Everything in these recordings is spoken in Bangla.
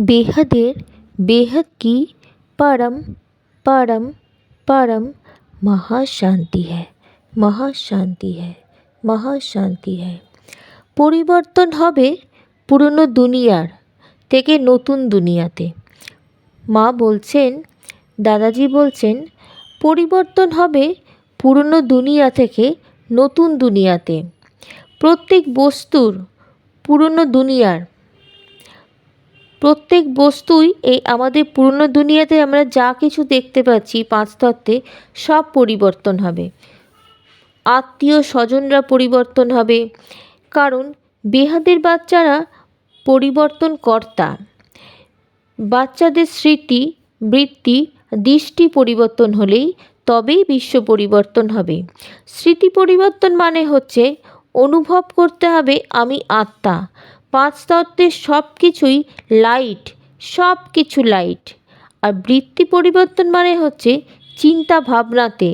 बेहदेर बेहद की परम परम परम মহাশান্তি হ্যায় মহাশান্তি হ্যায় মহাশান্তি হ্যায় পরিবর্তন হবে পুরনো দুনিয়ার থেকে নতুন দুনিয়াতে মা বলছেন দাদাজি বলছেন পরিবর্তন হবে পুরনো দুনিয়া থেকে নতুন দুনিয়াতে প্রত্যেক বস্তুর পুরনো দুনিয়ার প্রত্যেক বস্তুই এই আমাদের পুরনো দুনিয়াতে আমরা যা কিছু দেখতে পাচ্ছি, পাঁচ তত্ত্বে সব পরিবর্তন হবে। আত্মীয় স্বজনরা পরিবর্তন হবে। কারণ বেহাদের বাচ্চারা পরিবর্তন কর্তা বাচ্চাদের স্মৃতি, বৃত্তি, দৃষ্টি পরিবর্তন হলেই তবেই বিশ্ব পরিবর্তন হবে। স্মৃতি পরিবর্তন মানে হচ্ছে অনুভব করতে হবে আমি আত্মা। পাঁচ তত্ত্বের সব কিছুই লাইট সব কিছু লাইট। আর বৃত্তি পরিবর্তন মানে হচ্ছে চিন্তা ভাবনাতে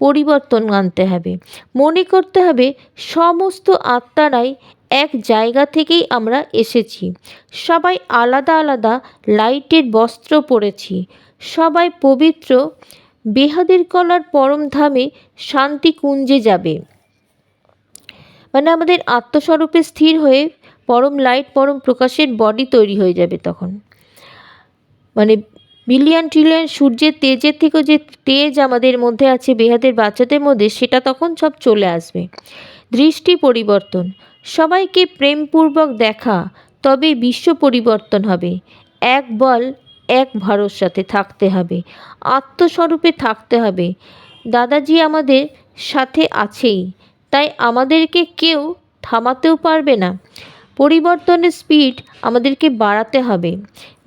পরিবর্তন আনতে হবে। মনে করতে হবে সমস্ত আত্মারাই এক জায়গা থেকেই আমরা এসেছি। সবাই আলাদা আলাদা লাইটের বস্ত্র পরেছি। সবাই পবিত্র বেহাদের কলার পরম ধামে শান্তি কুঞ্জে যাবে। মানে আমাদের আত্মস্বরূপে স্থির হয়ে পরম লাইট পরম প্রকাশের বডি তৈরি হয়ে যাবে তখন। মানে বিলিয়ন ট্রিলিয়ন সূর্যের তেজের থেকেও যে তেজ আমাদের মধ্যে আছে, বেহাদের বাচ্চাদের মধ্যে, সেটা তখন সব চলে আসবে। দৃষ্টি পরিবর্তন। সবাইকে প্রেমপূর্বক দেখা, তবে বিশ্ব পরিবর্তন হবে। এক বল, এক ভরসাতে থাকতে হবে। আত্মস্বরূপে থাকতে হবে। দাদাজি আমাদের সাথে আছেই, তাই আমাদেরকে কেউ থামাতেও পারবে না। পরিবর্তনের স্পিড আমাদেরকে বাড়াতে হবে।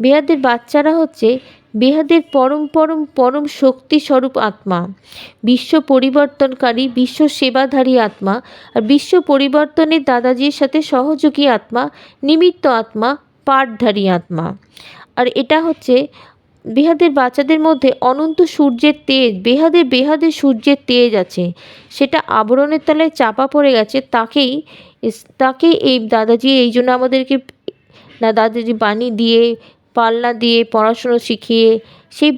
বেহাদের বাচ্চারা হচ্ছে বেহাদের পরম পরম পরম শক্তি স্বরূপ আত্মা। বিশ্ব পরিবর্তনকারী, বিশ্ব সেবাধারী আত্মা আর বিশ্ব পরিবর্তনের দাদাজির সাথে সহযোগী আত্মা, নিমিত্ত আত্মা, পাঠধারী আত্মা। আর এটা হচ্ছে বেহাদের বাচ্চাদের মধ্যে অনন্ত সূর্যের তেজ, বেহাদের বেহাদের সূর্যের তেজ আছে। সেটা আবরণের তলায় চাপা পড়ে গেছে, তাকেই তাকে এই দাদাজি এই জন্য আমাদেরকে না, দাদাজি বাণী দিয়ে পাল্লা দিয়ে, পড়াশুনো শিখিয়ে, সেই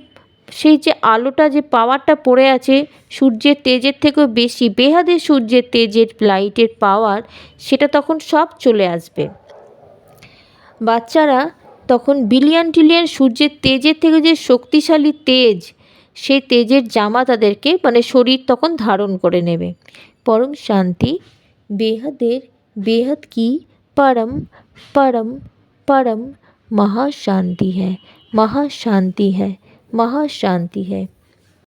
সেই যে আলোটা, যে পাওয়ারটা পড়ে আছে, সূর্যের তেজের থেকেও বেশি, বেহাদের সূর্যের তেজের লাইটের পাওয়ার, সেটা তখন সব চলে আসবে। বাচ্চারা তখন বিলিয়ন ট্রিলিয়ন সূর্যের তেজের থেকে যে শক্তিশালী তেজ, সেই তেজের জামা তাদেরকে মানে শরীর তখন ধারণ করে নেবে। পরম শান্তি, বেহাদের बेहद की परम परम परम महाशांति है। महाशांति है। महाशांति है।